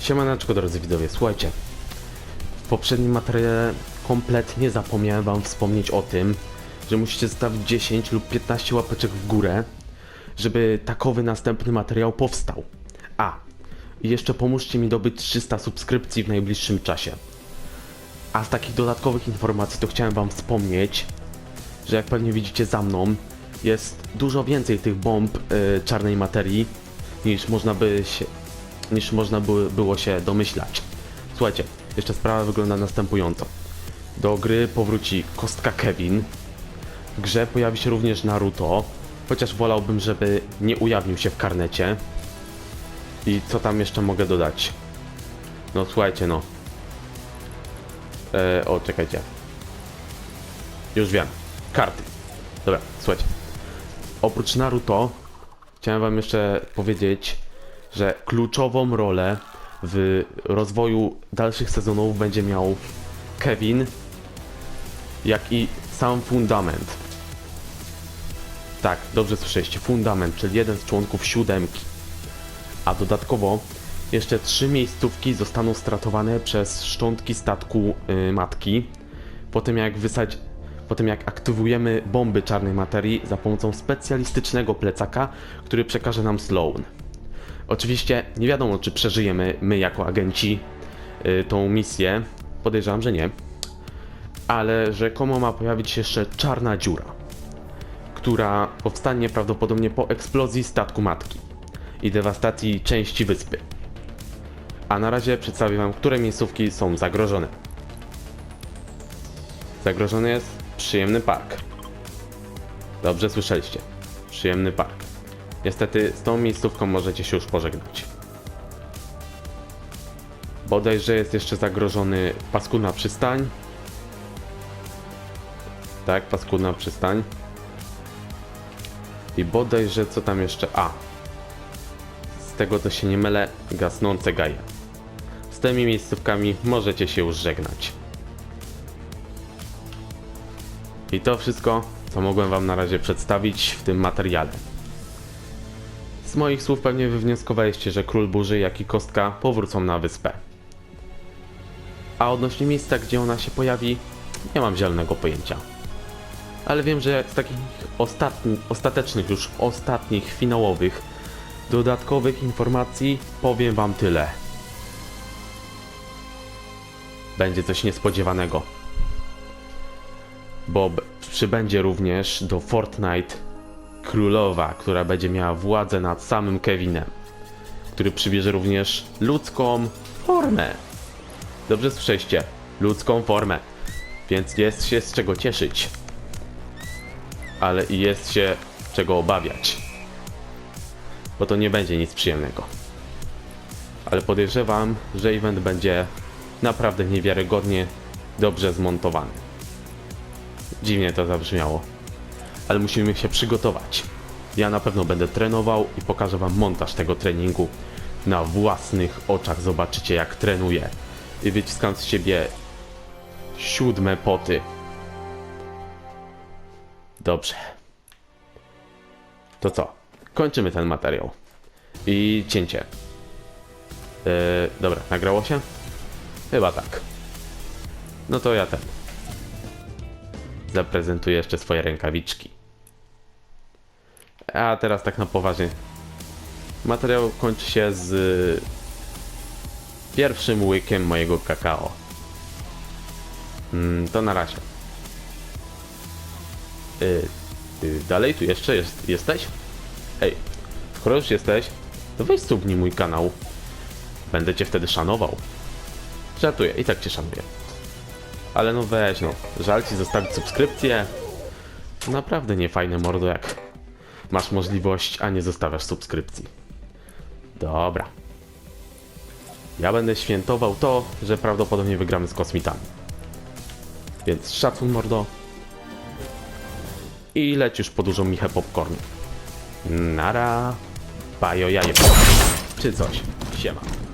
Siemaneczko drodzy widzowie, słuchajcie. W poprzednim materiale kompletnie zapomniałem wam wspomnieć o tym, że musicie zostawić 10 lub 15 łapeczek w górę, żeby takowy następny materiał powstał. A, jeszcze pomóżcie mi dobyć 300 subskrypcji w najbliższym czasie. A z takich dodatkowych informacji to chciałem wam wspomnieć, że jak pewnie widzicie za mną, jest dużo więcej tych bomb y, czarnej materii niż można by się, niż można by, było się domyślać. Słuchajcie, jeszcze sprawa wygląda następująco. Do gry powróci Kostka Kevin. W grze pojawi się również Naruto, chociaż wolałbym, żeby nie ujawnił się w karnecie. I co tam jeszcze mogę dodać? No słuchajcie, no. E, o, czekajcie. Już wiem. Karty. Dobra, słuchajcie. Oprócz Naruto, chciałem wam jeszcze powiedzieć, że kluczową rolę w rozwoju dalszych sezonów będzie miał Kevin, jak i sam Fundament. Tak, dobrze słyszeliście, Fundament, czyli jeden z członków siódemki. A dodatkowo jeszcze trzy miejscówki zostaną stratowane przez szczątki statku y, matki. Po tym jak wysadź, po tym jak aktywujemy bomby czarnej materii za pomocą specjalistycznego plecaka, który przekaże nam Sloan. Oczywiście nie wiadomo, czy przeżyjemy my jako agenci y, tą misję. Podejrzewam, że nie. Ale rzekomo ma pojawić się jeszcze czarna dziura, która powstanie prawdopodobnie po eksplozji statku matki i dewastacji części wyspy. A na razie przedstawię Wam, które miejscówki są zagrożone. Zagrożony jest przyjemny park. Dobrze słyszeliście. Przyjemny park. Niestety z tą miejscówką możecie się już pożegnać. Bodajże jest jeszcze zagrożony paskudna przystań. Tak, paskudna przystań. I bodajże co tam jeszcze? A. Z tego to się nie mylę, gasnące gaje. Z tymi miejscówkami możecie się już żegnać. I to wszystko, co mogłem Wam na razie przedstawić w tym materiale. Z moich słów pewnie wywnioskowaliście, że Król Burzy, jak i Kostka powrócą na wyspę. A odnośnie miejsca, gdzie ona się pojawi, nie mam zielonego pojęcia. Ale wiem, że z takich ostatni, ostatecznych, już ostatnich, finałowych, dodatkowych informacji powiem Wam tyle. Będzie coś niespodziewanego. Bo przybędzie również do Fortnite królowa, która będzie miała władzę nad samym Kevinem, który przybierze również ludzką formę. Dobrze słyszeliście, ludzką formę, więc jest się z czego cieszyć, ale i jest się czego obawiać, bo to nie będzie nic przyjemnego. Ale podejrzewam, że event będzie naprawdę niewiarygodnie dobrze zmontowany. Dziwnie to zabrzmiało ale musimy się przygotować. Ja na pewno będę trenował i pokażę Wam montaż tego treningu. Na własnych oczach zobaczycie jak trenuję i wyciskam z siebie siódme poty. Dobrze. To co? Kończymy ten materiał. I cięcie. Yy, dobra, nagrało się? Chyba tak. No to ja ten. Zaprezentuję jeszcze swoje rękawiczki. A teraz tak na poważnie. Materiał kończy się z y, pierwszym łykiem mojego kakao. Mm, to na razie. Y, y, dalej tu jeszcze jest, jesteś? Ej, skoro już jesteś, to weź subnij mój kanał. Będę cię wtedy szanował. Żartuję, i tak cię szanuję. Ale no weź no, żal ci zostawić subskrypcję. Naprawdę nie fajne mordo jak masz możliwość, a nie zostawiasz subskrypcji. Dobra. Ja będę świętował to, że prawdopodobnie wygramy z kosmitami. Więc szacun mordo. I już po dużą michę popcornu. Nara. Bajo jaje. Czy coś. Siema.